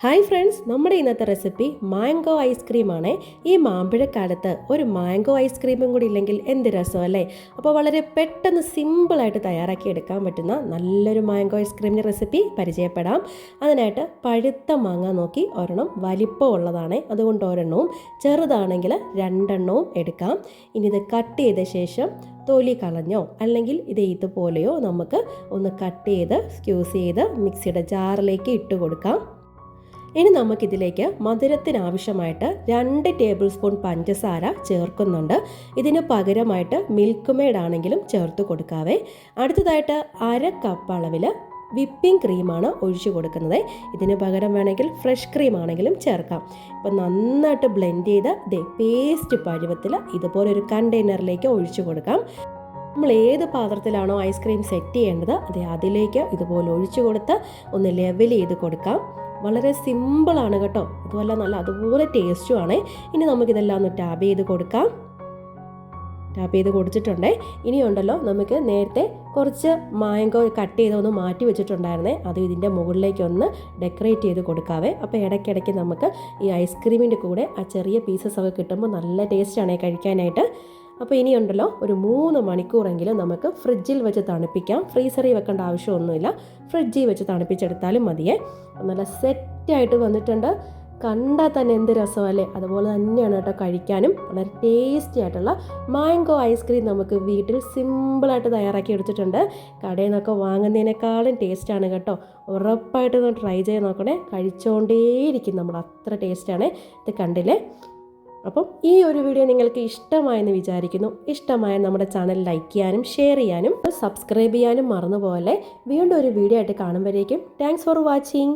Hi friends നമ്മുടെ ഇന്നത്തെ recipe mango ഐസ്ക്രീമാണ് ഈ മാമ്പഴക്കാലത്ത് ഒരു മാംഗോ ഐസ്ക്രീമും കൂടി ഇല്ലെങ്കിൽ എന്ത് രസമല്ലേ? അപ്പോൾ വളരെ പെട്ടെന്ന് സിമ്പിളായിട്ട് തയ്യാറാക്കി എടുക്കാൻ പറ്റുന്ന നല്ലൊരു മാംഗോ ഐസ്ക്രീമിന്റെ റെസിപ്പി പരിചയപ്പെടാം. അതിനായിട്ട് പഴുത്ത മാങ്ങ നോക്കി ഒരെണ്ണം വലിപ്പമുള്ളതാണ് അതുകൊണ്ട് ഒരെണ്ണവും ചെറുതാണെങ്കിൽ രണ്ടെണ്ണവും എടുക്കാം. ഇനി ഇത് കട്ട് ചെയ്ത ശേഷം തൊലി കളഞ്ഞോ അല്ലെങ്കിൽ ഇത് ഇതുപോലെയോ നമുക്ക് ഒന്ന് കട്ട് ചെയ്ത് സ്ക്യൂസ് ചെയ്ത് മിക്സിയുടെ ജാറിലേക്ക് ഇട്ട് കൊടുക്കാം. ഇനി നമുക്കിതിലേക്ക് മധുരത്തിനാവശ്യമായിട്ട് രണ്ട് ടേബിൾ സ്പൂൺ പഞ്ചസാര ചേർക്കുന്നുണ്ട്. ഇതിന് പകരമായിട്ട് മിൽക്ക് മെയ്ഡ് ആണെങ്കിലും ചേർത്ത് കൊടുക്കാവേ. അടുത്തതായിട്ട് അര കപ്പ് അളവിൽ വിപ്പിംഗ് ക്രീമാണ് ഒഴിച്ചു കൊടുക്കുന്നത്. ഇതിന് പകരം വേണമെങ്കിൽ ഫ്രഷ് ക്രീം ആണെങ്കിലും ചേർക്കാം. ഇപ്പം നന്നായിട്ട് ബ്ലെൻഡ് ചെയ്ത് ദേ പേസ്റ്റ് പരുവത്തിൽ ഇതുപോലെ ഒരു കണ്ടെയ്നറിലേക്ക് ഒഴിച്ചു കൊടുക്കാം. നമ്മൾ ഏത് പാത്രത്തിലാണോ ഐസ്ക്രീം സെറ്റ് ചെയ്യേണ്ടത് അതെ അതിലേക്ക് ഇതുപോലെ ഒഴിച്ചു കൊടുത്ത് ഒന്ന് ലെവൽ ചെയ്ത് കൊടുക്കാം. വളരെ സിമ്പിളാണ് കേട്ടോ. അതുമല്ല നല്ല അതുപോലെ ടേസ്റ്റുമാണ് ഇനി നമുക്കിതെല്ലാം ഒന്ന് ടാപ്പ് ചെയ്ത് കൊടുക്കാം. ടാപ്പ് ചെയ്ത് കൊടുത്തിട്ടുണ്ടേ. ഇനിയുണ്ടല്ലോ നമുക്ക് നേരത്തെ കുറച്ച് മാങ്കോ കട്ട് ചെയ്ത് ഒന്ന് മാറ്റി വെച്ചിട്ടുണ്ടായിരുന്നേ. അത് ഇതിന്റെ മുകളിലേക്ക് ഒന്ന് ഡെക്കറേറ്റ് ചെയ്ത് കൊടുക്കാവേ. അപ്പോൾ ഇടയ്ക്കിടയ്ക്ക് നമുക്ക് ഈ ഐസ്ക്രീമിന്റെ കൂടെ ആ ചെറിയ പീസസ് ഒക്കെ കിട്ടുമ്പോൾ നല്ല ടേസ്റ്റാണ് കഴിക്കാനായിട്ട്. അപ്പോൾ ഇനിയുണ്ടല്ലോ ഒരു മൂന്ന് മണിക്കൂറെങ്കിലും നമുക്ക് ഫ്രിഡ്ജിൽ വെച്ച് തണുപ്പിക്കാം. ഫ്രീസറിൽ വെക്കേണ്ട ആവശ്യമൊന്നുമില്ല. ഫ്രിഡ്ജിൽ വെച്ച് തണുപ്പിച്ചെടുത്താലും മതിയേ. നല്ല സെറ്റായിട്ട് വന്നിട്ടുണ്ട്. കണ്ടാൽ തന്നെ എന്ത് രസമല്ലേ? അതുപോലെ തന്നെയാണ് കേട്ടോ കഴിക്കാനും. വളരെ ടേസ്റ്റി ആയിട്ടുള്ള മാംഗോ ഐസ്ക്രീം നമുക്ക് വീട്ടിൽ സിമ്പിളായിട്ട് തയ്യാറാക്കി എടുത്തിട്ടുണ്ട്. കടയിൽ നിന്നൊക്കെ വാങ്ങുന്നതിനേക്കാളും ടേസ്റ്റാണ് കേട്ടോ. ഉറപ്പായിട്ട് ഒന്ന് ട്രൈ ചെയ്ത് നോക്കണേ. കഴിച്ചുകൊണ്ടേയിരിക്കും നമ്മൾ. അത്ര ടേസ്റ്റാണ് ഇത് കണ്ടില്ലേ? അപ്പം ഈ ഒരു വീഡിയോ നിങ്ങൾക്ക് ഇഷ്ടമായെന്ന് വിചാരിക്കുന്നു. ഇഷ്ടമായ നമ്മുടെ ചാനൽ ലൈക്ക് ചെയ്യാനും ഷെയർ ചെയ്യാനും സബ്സ്ക്രൈബ് ചെയ്യാനും മറന്നുപോലെ വീണ്ടും ഒരു വീഡിയോ ആയിട്ട് കാണുമ്പോഴേക്കും താങ്ക്സ് ഫോർ വാച്ചിങ്